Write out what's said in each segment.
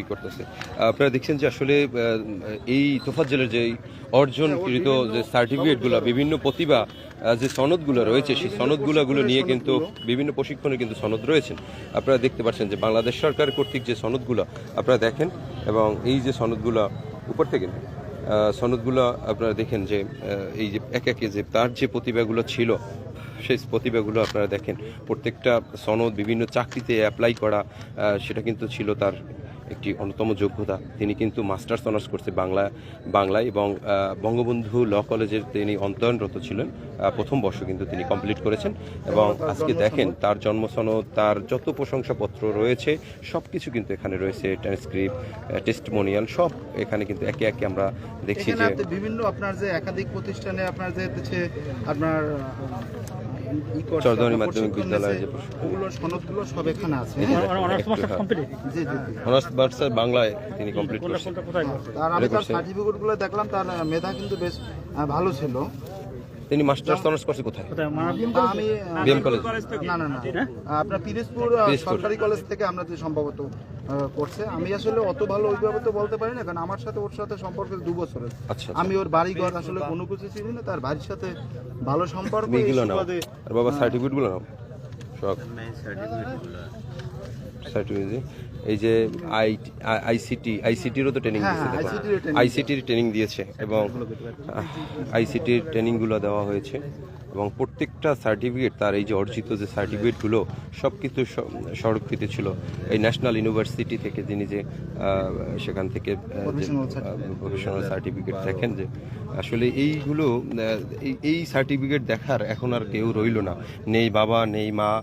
ই করতেছে। আপনারা দেখছেন যে আসলে এই তোফাজ্জলের যে অর্জনকৃত যে সার্টিফিকেটগুলো বিভিন্ন প্রতিভা যে সনদগুলো রয়েছে, সেই সনদগুলোগুলো নিয়ে কিন্তু বিভিন্ন প্রশিক্ষণে কিন্তু সনদ রয়েছেন। আপনারা দেখতে পাচ্ছেন যে বাংলাদেশ সরকার কর্তৃক যে সনদগুলো আপনারা দেখেন এবং এই যে সনদগুলো উপর থেকে সনদগুলো আপনারা দেখেন যে এই যে এক একে যে তার যে প্রতিভাগুলো ছিল, সেই প্রতিভাগুলো আপনারা দেখেন। প্রত্যেকটা সনদ, বিভিন্ন চাকরিতে অ্যাপ্লাই করা সেটা কিন্তু ছিল তার একটি অন্যতম যোগ্যতা। তিনি কিন্তু মাস্টার্স অনার্স করছে বাংলা বাংলায় এবং বঙ্গবন্ধু ল কলেজের তিনি অন্তয়নরত ছিলেন। প্রথম বর্ষ কিন্তু তিনি কমপ্লিট করেছেন এবং আজকে দেখেন তার জন্ম সনদ তার যত প্রশংসাপত্র রয়েছে সব কিছু কিন্তু এখানে রয়েছে ট্রান্সক্রিপ্ট টেস্টমোনিয়াল সব এখানে কিন্তু একে একে আমরা দেখছি যে বিভিন্ন আপনার যে একাধিক প্রতিষ্ঠানে আপনার যে আপনার মাধ্যমিক প্রশিক্ষণ বিদ্যালয়ে নিছে, যে সনদগুলো সব এখানে আছে। এই হ্যাঁ? হ্যাঁ। বাংলায় তিনি কমপ্লিট করছেন। আর আমি তার। দেখলাম তার মেধা কিন্তু বেশ ভালো ছিল। তিনি মাস্টার্স অনার্স করছে কোথায়? আমি বিএম কলেজ না না না আপনার পিরিজপুর সরকারি কলেজ থেকে আমরা যে সম্ভবত আহ, করছে। আমি আসলে অত ভালো ওইভাবে তো বলতে পারি না কারণ আমার সাথে ওর সাথে সম্পর্ক দু বছরের। আচ্ছা আমি ওর বাড়ি ঘর আসলে কোনো কিছু চিনি না তার বাড়ির সাথে ভালো সম্পর্ক। বাবা সার্টিফিকেটগুলো নাও। সার্টিফিকেট এই যে আই আইসিটি আইসিটিরও তো ট্রেনিং হ্যাঁ, দিয়েছে আইসিটির ট্রেনিং দিয়েছে। এবং আইসিটির ট্রেনিংগুলো দেওয়া হয়েছে এবং প্রত্যেকটা সার্টিফিকেট তার এই যে অর্জিত যে সার্টিফিকেটগুলো সব কিছু সংরক্ষিত ছিল। এই ন্যাশনাল ইউনিভার্সিটি থেকে যিনি যে সেখান থেকে প্রফেশনাল সার্টিফিকেট দেখেন যে আসলে এইগুলো এই- এই সার্টিফিকেট দেখার এখন আর কেউ রইল না। নেই বাবা নেই মা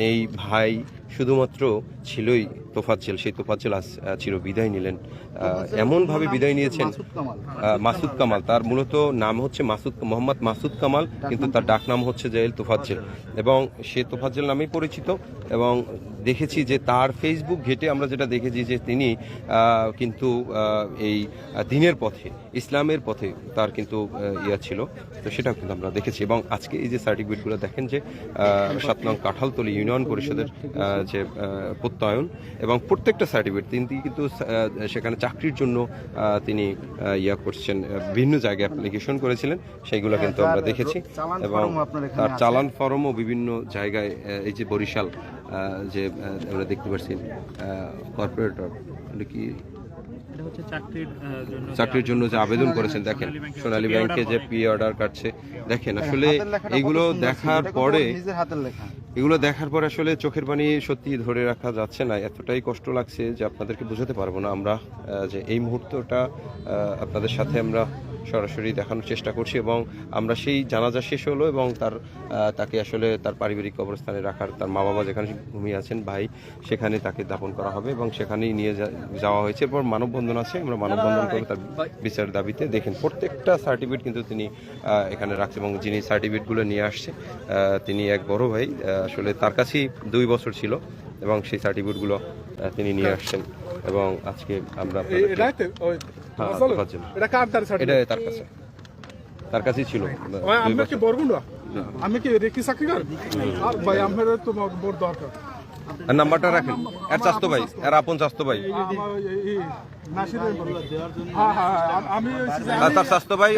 নেই ভাই শুধুমাত্র ছিলই তোফাজ্জেল সেই তোফাজ্জেল চির বিদায় নিলেন। এমনভাবে বিদায় নিয়েছেন মাসুদ কামাল। তার মূলত নাম হচ্ছে মাসুদ মোহাম্মদ মাসুদ কামাল কিন্তু তার ডাক নাম হচ্ছে জেল তোফাজ্জেল এবং সে তোফাজ্জেল নামেই পরিচিত এবং দেখেছি যে তার ফেসবুক ঘেটে আমরা যেটা দেখেছি যে তিনি কিন্তু এই দিনের পথে ইসলামের পথে তার কিন্তু ইয়া ছিল। তো সেটাও কিন্তু আমরা দেখেছি। এবং আজকে এই যে সার্টিফিকেটগুলো দেখেন যে সাত নং কাঁঠালতলি ইউনিয়ন পরিষদের যে প্রত্যয়ন এবং প্রত্যেকটা সার্টিফিকেট তিনি কিন্তু সেখানে চাকরির জন্য তিনি ইয়া করছেন বিভিন্ন জায়গায় অ্যাপ্লিকেশন করেছিলেন। সেইগুলো কিন্তু আমরা দেখেছি এবং ফরমও আপনার এখানে তার চালান ফরমও বিভিন্ন জায়গায় এই যে বরিশাল যে আমরা দেখতে পাচ্ছি কর্পোরেটর কি? চাকরির জন্য যে চাকরির জন্য যে আবেদন করেছেন। দেখেন সোনালী ব্যাংকে যে পি অর্ডার কাটছে দেখেন আসলে হাতের এগুলো দেখার পরে এগুলো দেখার পর আসলে চোখের পানি সত্যি ধরে রাখা যাচ্ছে না। এতটাই কষ্ট লাগছে যে আপনাদেরকে বোঝাতে পারব না আমরা যে এই মুহূর্তটা আপনাদের সাথে আমরা সরাসরি দেখানোর চেষ্টা করছি এবং আমরা সেই জানাজা শেষ হলো এবং তার তাকে আসলে তার পারিবারিক কবরস্থানে রাখার তার মা বাবা যেখানে ঘুমিয়ে আছেন ভাই সেখানে তাকে দাপন করা হবে এবং সেখানেই নিয়ে যা- যাওয়া হয়েছে এরপর মানববন্ধন আছে। আমরা মানববন্ধন করে তার বিচার দাবিতে দেখেন প্রত্যেকটা সার্টিফিকেট কিন্তু তিনি এখানে রাখছে এবং যিনি সার্টিফিকেটগুলো নিয়ে আসছে তিনি এক বড় ভাই আসলে তার কাছেই দুই বছর ছিল এবং সেই সার্টিফিকেটগুলো তিনি নিয়ে আসছেন এবং আজকে আমরা হ্যাঁ। এটা তার কাছে। তার কাছেই ছিল আমি কি বরগুন্ডা আমি কি রেকি চাকরি আর ভাই আমার তো বড় দরকার। নাম্বারটা রাখেন। এর চাস্তো ভাই এর আপন চাস্তো ভাই। হ্যাঁ হ্যাঁ হ্যাঁ, আমি তার চাস্তো ভাই